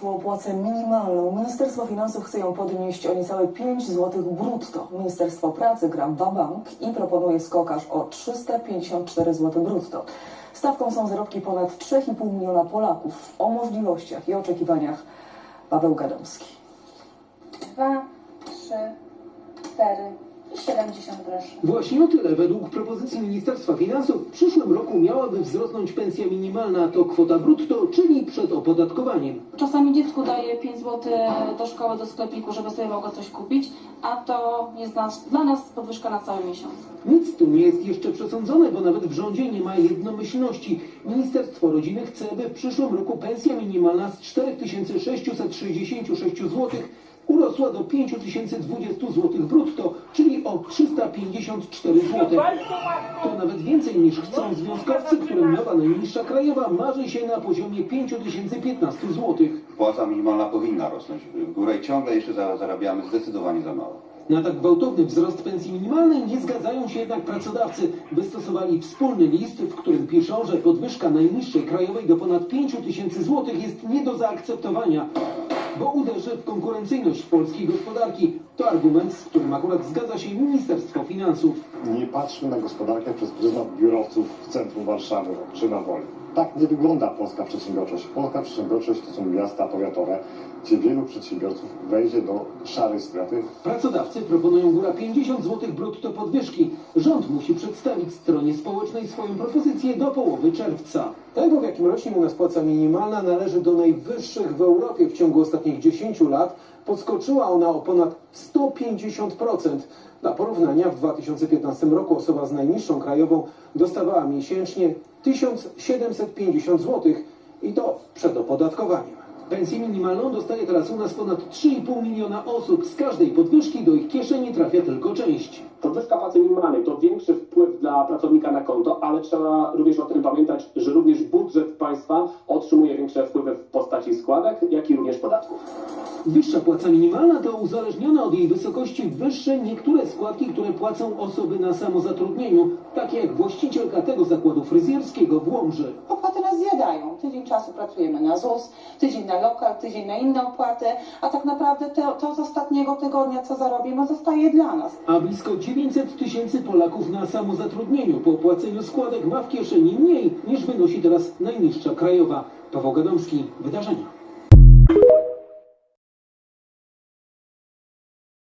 Płacę minimalną. Ministerstwo Finansów chce ją podnieść o niecałe 5 zł brutto. Ministerstwo Pracy gra bank i proponuje skok aż o 354 zł brutto. Stawką są zarobki ponad 3,5 miliona Polaków. O możliwościach i oczekiwaniach Paweł Gadomski. dwa, trzy, cztery 70 groszy. Właśnie o tyle według propozycji Ministerstwa Finansów w przyszłym roku miałaby wzrosnąć pensja minimalna, to kwota brutto, czyli przed opodatkowaniem. Czasami dziecku daje 5 zł do szkoły, do sklepiku, żeby sobie mogło coś kupić, a to jest nas, dla nas podwyżka na cały miesiąc. Nic tu nie jest jeszcze przesądzone, bo nawet w rządzie nie ma jednomyślności. Ministerstwo Rodziny chce, by w przyszłym roku pensja minimalna z 4666 zł urosła do 5020 zł brutto, 354 zł. To nawet więcej niż chcą związkowcy, którym nowa najniższa krajowa marzy się na poziomie 5015 zł. Płaca minimalna powinna rosnąć w górę i ciągle jeszcze za- zarabiamy zdecydowanie za mało. Na tak gwałtowny wzrost pensji minimalnej nie zgadzają się jednak pracodawcy. Wystosowali wspólny list, w którym piszą, że podwyżka najniższej krajowej do ponad 5 tysięcy złotych jest nie do zaakceptowania, bo uderzy w konkurencyjność polskiej gospodarki. To argument, z którym akurat zgadza się Ministerstwo Finansów. Nie patrzmy na gospodarkę przez pryzmat biurowców w centrum Warszawy czy na Woli. Tak nie wygląda polska przedsiębiorczość. Polska przedsiębiorczość to są miasta powiatowe, gdzie wielu przedsiębiorców wejdzie do szarej strefy. Pracodawcy proponują góra 50 zł brutto podwyżki. Rząd musi przedstawić stronie społecznej swoją propozycję do połowy czerwca. Tego, w jakim rośnie u nas płaca minimalna, należy do najwyższych w Europie. W ciągu ostatnich 10 lat podskoczyła ona o ponad 150%. Dla porównania w 2015 roku osoba z najniższą krajową dostawała miesięcznie 1750 zł i to przed opodatkowaniem. Pensję minimalną dostaje teraz u nas ponad 3,5 miliona osób. Z każdej podwyżki do ich kieszeni trafia tylko część. Podwyżka płacy minimalnej to większy wpływ dla pracownika na konto, ale trzeba również o tym pamiętać, że również państwa otrzymuje większe wpływy w postaci składek, jak i również podatków. Wyższa płaca minimalna to uzależnione od jej wysokości wyższe niektóre składki, które płacą osoby na samozatrudnieniu, takie jak właścicielka tego zakładu fryzjerskiego w Łomży. Opłaty nas zjadają. Tydzień czasu pracujemy na ZUS, tydzień na lokal, tydzień na inne opłaty, a tak naprawdę to, to z ostatniego tygodnia, co zarobimy, zostaje dla nas. A blisko 900 tysięcy Polaków na samozatrudnieniu po opłaceniu składek ma w kieszeni mniej niż wynosi teraz najniższa krajowa. Paweł Gadomski, Wydarzenia.